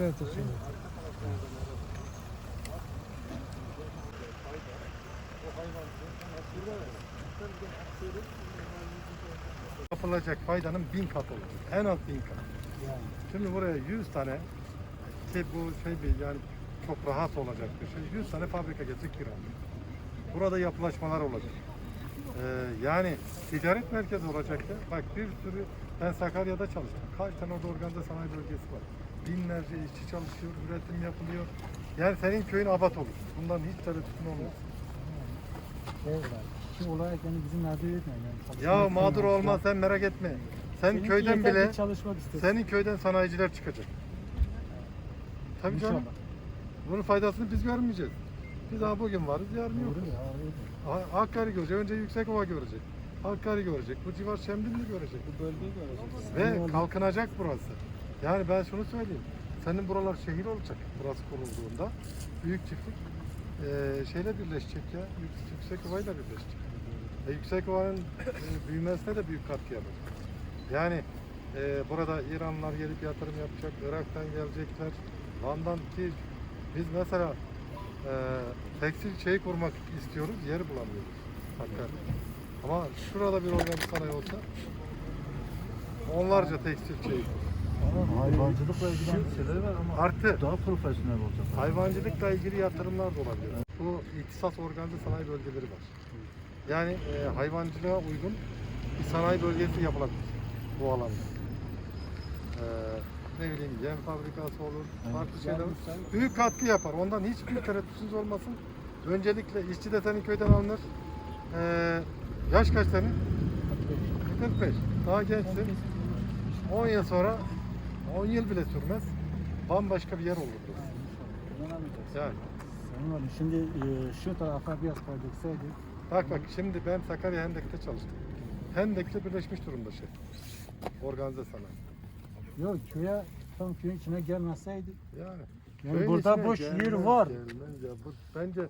Evet, ederim. Yapılacak faydanın bin katı olur. En az bin kat. Şimdi buraya 100 tane ki bu şey bir yani çok rahat olacak bir şey. 100 tane fabrika gelecek kiralayacak. Burada yapılaşmalar olacak. Ee, yani ticaret merkezi olacak ya. Bak bir sürü ben Sakarya'da çalıştım. Kaç tane orada organize sanayi bölgesi var. Binlerce işçi çalışıyor, üretim yapılıyor. Yani senin köyün abat olur. Bundan hiç tereddütün olmaz. Şey var. Şu olay yani bizim mağdur etmeyin. Yani çalışmak Ya mağdur olmaz sen merak etme. Sen Seninki köyden yeter bile çalışmak istesin. senin köyden sanayiciler çıkacak. Tabii canım. Bunun faydasını biz görmeyeceğiz. Biz daha bugün varız, yarın yok. Doğru ya. öyle. Ha- Hakkari görecek, önce Yüksekova görecek. Hakkari görecek, bu civar Şemdinli görecek. Bu bölgeyi göreceğiz. Ve kalkınacak burası. Yani ben şunu söyleyeyim. Senin buralar şehir olacak burası kurulduğunda. Büyük çiftlik eee şeyle birleşecek ya. Yük- Yüksekova ile birleşecek. E, Yüksekova'nın e, büyümesine de büyük katkı yapacak. Yani e, burada İranlılar gelip yatırım yapacak, Irak'tan gelecekler, Van'dan ki biz mesela e, tekstil şeyi kurmak istiyoruz, yeri bulamıyoruz. Hakkari. Ama şurada bir organik sanayi olsa onlarca tekstil şeyi. Ama hayvancılıkla ilgili şeyler var ama Artı daha profesyonel olacak. hayvancılıkla ilgili yatırımlar da olabilir. Bu ihtisas organize sanayi bölgeleri var. Yani e, hayvancılığa uygun bir sanayi bölgesi yapılabilir bu alanda. E, ne bileyim yem fabrikası olur, farklı şeyler olur. Büyük katkı yapar. Ondan hiçbir tereddütsüz olmasın. Öncelikle işçi de senin köyden alınır. E, yaş kaç senin? 45. Daha gençsin. 10 yıl sonra 10 yıl bile sürmez. Bambaşka bir yer olur burası. İnanamayacağız. Yani. Şimdi e, şu tarafa biraz kaydıksaydık Bak bak şimdi ben Sakarya Hendek'te çalıştım. Hendek'te birleşmiş durumda şey. Organize sanayi. Yok köye tam köyün içine gelmeseydi Yani. yani köyün burada içine boş yer var. gelmez ya. Bu, bence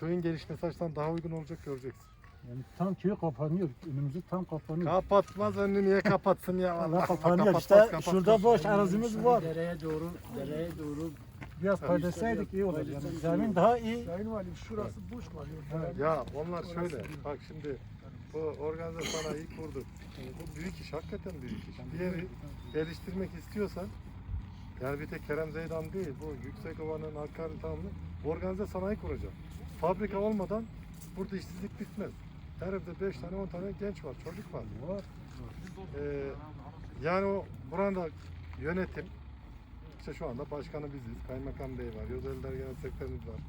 köyün gelişmesi açısından daha uygun olacak göreceksin. Yani tam köy kapanıyor. Önümüzü tam kapanıyor. Kapatmaz önünü niye kapatsın ya? Allah kapanıyor. kapatmaz, İşte kapatmaz. şurada boş arazimiz var. Dereye doğru, dereye doğru Biraz kaydetseydik iyi olur. Yani zemin daha iyi. Sayın Valim şurası boş kalıyor. Ya onlar şöyle. Bak şimdi bu organize sanayi kurduk. Bu büyük iş. Hakikaten büyük iş. Bir yeri geliştirmek istiyorsan yani bir tek Kerem Zeydan değil. Bu Yüksekova'nın Hakkari tamamı organize sanayi kuracak. Fabrika olmadan burada işsizlik bitmez. Her evde 5 tane 10 tane genç var, çocuk var. Var. Ee, yani o burada yönetim işte şu anda başkanı biziz. Kaymakam Bey var. Yozelder Genel Sekreterimiz var.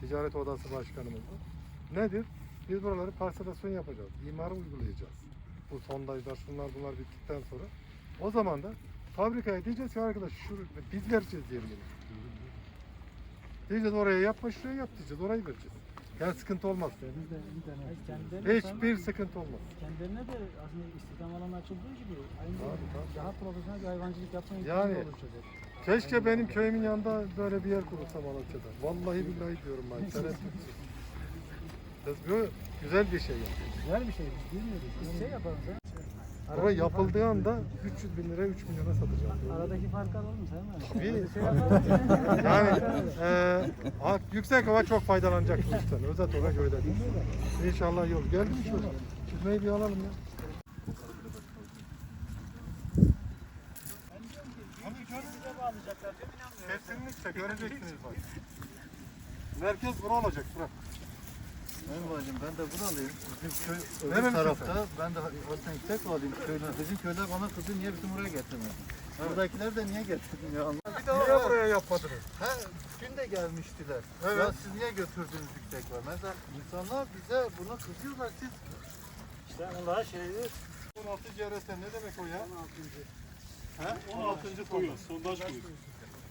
Ticaret Odası Başkanımız var. Nedir? Biz buraları parselasyon yapacağız. İmarı uygulayacağız. Bu sondajlar şunlar bunlar bittikten sonra. O zaman da fabrikaya diyeceğiz ki arkadaş şu biz vereceğiz yerini. Diyeceğiz oraya yapma şuraya yap diyeceğiz. Orayı vereceğiz. Yani sıkıntı olmaz. Bir de, bir Hiçbir sıkıntı olmaz. kendilerine de aslında istihdam alanı açıldığı gibi aynı Tabii, daha profesyonel bir hayvancılık yapma Yani- imkanı oluşacak. Keşke benim köyümün yanında böyle bir yer kurulsa Malatya'da. Vallahi billahi diyorum ben. Tereddütsüz. Bu güzel bir şey yani. Güzel bir şey. Biz bilmiyoruz. Biz şey yapalım sen. Burası yapıldığı anda 300 bin lira 3 milyona satacağım. Aradaki farkı alalım Sayın Valim. Bir- Şey yapalım. Yani e, yüksek hava çok faydalanacak bu işten. Özet olarak öyle değil. İnşallah yol. Gel bir şöyle. Çizmeyi bir alalım ya. Kesinlikle göreceksiniz bak. Merkez bura olacak bura. Benim bacım ben de buralıyım. Bizim köy öbür Nerelisin tarafta. Ben de aslında yüksek alayım köyler. Bizim köyler bana kızı niye bizim buraya getirmedin? Buradakiler de niye getirdin ya? Bir daha niye buraya yapmadınız? He, dün de gelmiştiler. Evet. Ya siz niye götürdünüz yüksek var? Mesela insanlar bize buna kızıyorlar. Siz İşte onlara şeydi. 16 CRS ne demek o ya? 16. koyu, sondaj kuyusu.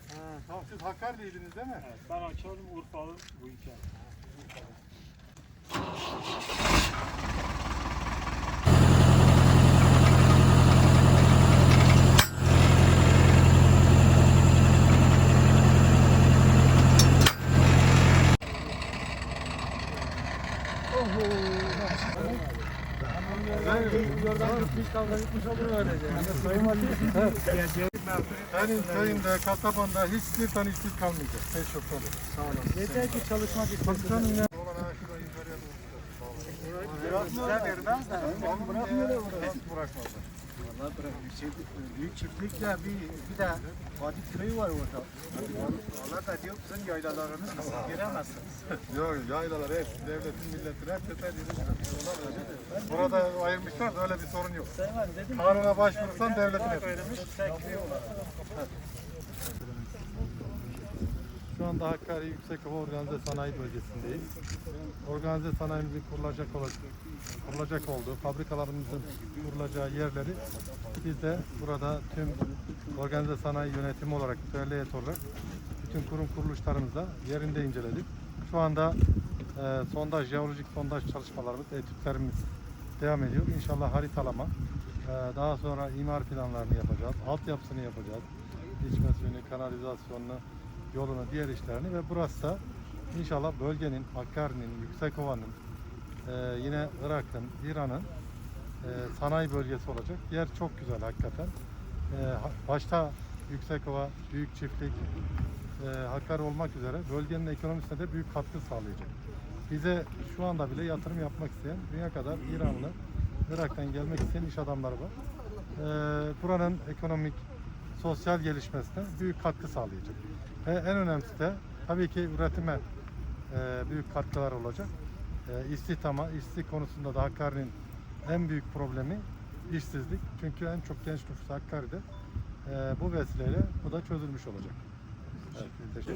Ha, tamam siz Hakkari'liydiniz değil mi? Evet, ben Hakkari'm, Urfalı bu iki yer. Oradan gitmiş kavga gitmiş olur öylece. Sayın Valim. Senin köyünde, kasabanda hiçbir tane işsiz kalmayacak. Sen çok olur. Sağ olasın. Yeter ki çalışmak istesin. Canım ya. Olan ha şurada yukarıya doğru. Biraz size vermez de. Onu bırakmıyorlar. Nasıl bırakmazlar? Vallahi bırak. bir Şey, büyük çiftlikle bir, bir de Vadi köyü var orada. Allah da diyor sizin yaylalarını siz giremezsiniz. Yok yaylalar hep devletin milletin hep tepe Burada ayırmışlar da öyle bir sorun yok. Kanuna başvurursan devletin hep. Şu anda Hakkari Yüksekova Organize Sanayi Bölgesi'ndeyiz. Organize sanayimizin kurulacak kurulacak olduğu, fabrikalarımızın kurulacağı yerleri biz de burada tüm organize sanayi yönetimi olarak, heyet olarak bütün kurum kuruluşlarımızla yerinde inceledik. Şu anda e, sondaj, jeolojik sondaj çalışmalarımız, etütlerimiz devam ediyor. İnşallah haritalama, e, daha sonra imar planlarını yapacağız, altyapısını yapacağız. İçme suyunu, kanalizasyonunu, yolunu, diğer işlerini ve burası da inşallah bölgenin, Hakkari'nin, Yüksekova'nın, e, yine Irak'ın, İran'ın e, sanayi bölgesi olacak. Yer çok güzel hakikaten. E, başta Yüksekova, Büyük Çiftlik, e, Hakkari olmak üzere bölgenin ekonomisine de büyük katkı sağlayacak. Bize şu anda bile yatırım yapmak isteyen dünya kadar İranlı, Irak'tan gelmek isteyen iş adamları var. E, buranın ekonomik, sosyal gelişmesine büyük katkı sağlayacak. Ve en önemlisi de tabii ki üretime e, büyük katkılar olacak. E, istihdama, işsizlik konusunda da Hakkari'nin en büyük problemi işsizlik. Çünkü en çok genç nüfus Hakkari'de. E, bu vesileyle bu da çözülmüş olacak.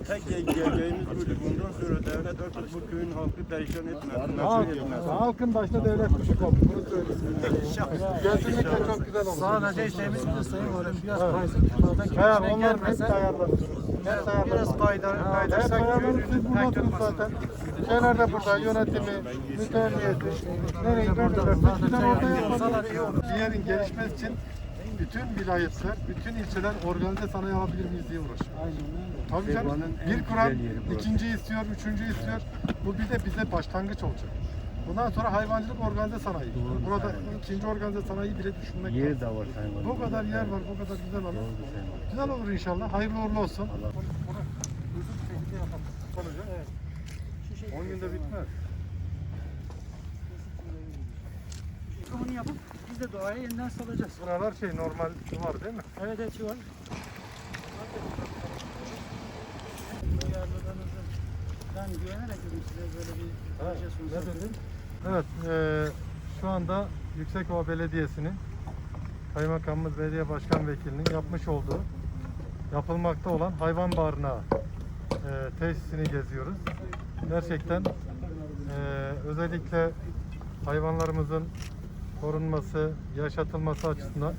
Tek geleceğimiz buydu. Bundan sonra devlet artık bu köyün halkı perişan etmez. Halk, halkın başta devlet kuşu oldu. Bunu. Kesinlikle çok güzel oldu. Sadece isteğimiz bir de sayın valim biraz köyüne onlar hep gelmese ayarlanır. Hep ayarlanır. biraz kayda Hep kaydırsak ayarlanır. Siz köyünün buradasınız zaten. Şeyler de burada. Yönetimi, müteviyeti. Nereye gördülerse güzel orada yapalım. Bir yerin gelişmesi için bütün vilayetler, bütün ilçeler organize sanayi alabilir miyiz diye uğraşıyor. Tabii canım. Bir kuran ikinci istiyor, üçüncü istiyor. Bu bir de bize başlangıç olacak. Bundan sonra hayvancılık organize sanayi. Burada ikinci organize sanayi bile düşünmek lazım. de var sayın Bu kadar yer var, bu kadar güzel olur. Güzel olur inşallah. Hayırlı uğurlu olsun. Olacak. 10 günde bitmez. Bunu yapıp biz de doğaya yeniden salacağız. Buralar şey normal duvar değil mi? Evet evet şu var. Ben güvenerek dedim size böyle bir proje sunsam. Evet, eee, şu anda Yüksekova Belediyesi'nin Kaymakamımız Belediye Başkan Vekilinin yapmış olduğu yapılmakta olan hayvan barınağı eee, tesisini geziyoruz. Gerçekten eee, özellikle hayvanlarımızın korunması, yaşatılması açısından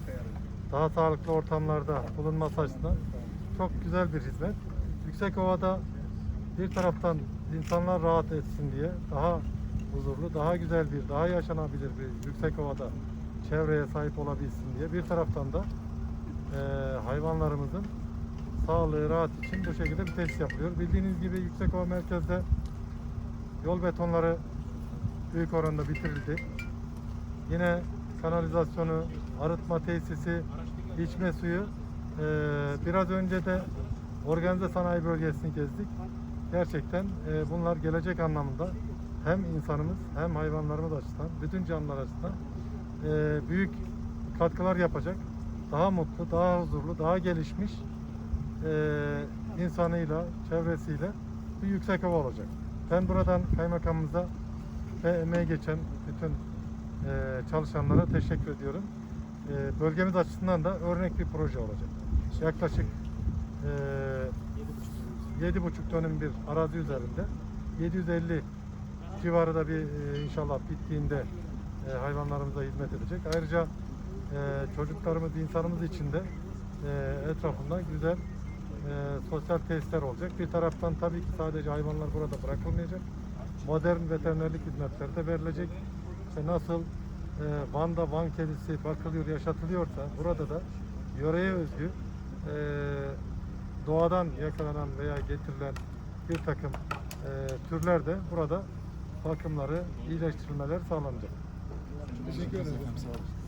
daha sağlıklı ortamlarda bulunması açısından çok güzel bir hizmet. Yüksekova'da bir taraftan insanlar rahat etsin diye daha huzurlu, daha güzel bir, daha yaşanabilir bir Yüksekova'da çevreye sahip olabilsin diye bir taraftan da eee, hayvanlarımızın sağlığı, rahat için bu şekilde bir tesis yapılıyor. Bildiğiniz gibi Yüksekova merkezde yol betonları büyük oranda bitirildi. Yine kanalizasyonu, arıtma tesisi, içme suyu. eee, biraz önce de organize sanayi bölgesini gezdik. Gerçekten eee, bunlar gelecek anlamında hem insanımız hem hayvanlarımız açısından, bütün canlılar açısından eee, büyük katkılar yapacak. Daha mutlu, daha huzurlu, daha gelişmiş eee insanıyla, çevresiyle bir yüksek hava olacak. Ben buradan kaymakamımıza ve emeği geçen bütün çalışanlara teşekkür ediyorum. Eee, bölgemiz açısından da örnek bir proje olacak. Yaklaşık eee 7,5 dönüm bir arazi üzerinde 750 civarı da bir eee, inşallah bittiğinde eee, hayvanlarımıza hizmet edecek. Ayrıca çocuklarımız, insanımız için de etrafında güzel sosyal tesisler olacak. Bir taraftan tabii ki sadece hayvanlar burada bırakılmayacak. Modern veterinerlik hizmetleri de verilecek. İşte nasıl eee, Van'da Van kedisi bakılıyor, yaşatılıyorsa burada da yöreye özgü eee, doğadan yakalanan veya getirilen bir takım eee türler de burada bakımları, iyileştirilmeler sağlanacak. Teşekkür ederim. Sağ olun.